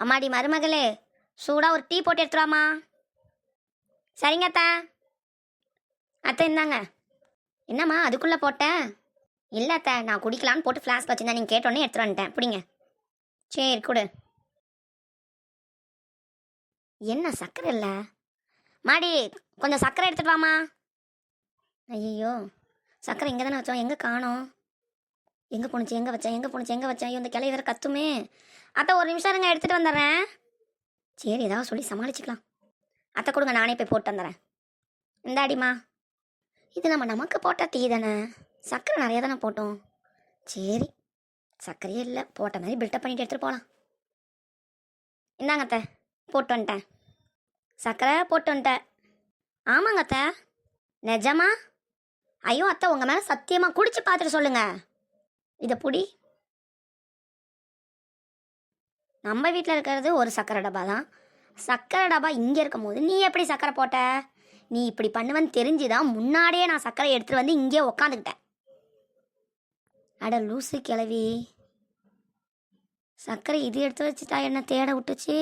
அம்மாடி மருமகளே சூடாக ஒரு டீ போட்டு எடுத்துருவாமா சரிங்க அத்தா. அத்தை இந்தாங்க. என்னம்மா அதுக்குள்ளே போட்டேன் இல்லை அத்தை நான் குடிக்கலான்னு போட்டு ஃப்ளாஸ்க் வச்சுருந்தேன் நீங்கள் கேட்டோன்னே எடுத்துகிட்டு வந்துட்டேன். பிடிங்க. சரி கொடு. என்ன சர்க்கரை இல்லை? மாடி கொஞ்சம் சர்க்கரை எடுத்துகிட்டு வாமா ஐயோ சர்க்கரை இங்கே தானே வச்சோம். எங்கே காணோம்? எங்கே போணுச்சு எங்கே வச்சேன் எங்கே போணுச்சு எங்கே வச்சேன் ஐயோ இந்த கிளை வேறு கத்துமே. அத்தை ஒரு நிமிஷம் இருங்க எடுத்துகிட்டு வந்துடுறேன். சரி ஏதாவது சொல்லி சமாளிச்சுக்கலாம். அத்தை கொடுங்க நானே போய் போட்டு வந்துடுறேன். இந்தாடிம்மா. இது நம்ம நமக்கு போட்டால் டீ தானே? சர்க்கரை நிறைய தானே போட்டோம். சரி சர்க்கரையே இல்லை. போட்ட மாதிரி பில்டப் பண்ணிட்டு எடுத்துகிட்டு போகலாம் இந்தாங்க அத்தை போட்டு வந்துட்டேன். சர்க்கரை போட்டு வந்துட்டேன். ஆமாங்க அத்தை. நிஜமா? ஐயோ அத்தை உங்கள் மேலே சத்தியமாக குடிச்சு பார்த்துட்டு சொல்லுங்கள் இதை புடி? நம்ம வீட்டில் இருக்கிறது ஒரு சக்கரை டப்பா தான். சக்கரை டப்பா இங்கே இருக்கும் போது நீ எப்படி சக்கரை போட்ட? நீ இப்படி பண்ணுவேன்னு தெரிஞ்சுதான் முன்னாடியே நான் சக்கரை எடுத்துகிட்டு வந்து இங்கே உக்காந்துக்கிட்டேன். அட லூசு கிளவி சர்க்கரை இது எடுத்து வச்சுட்டா என்ன தேட விட்டுச்சு?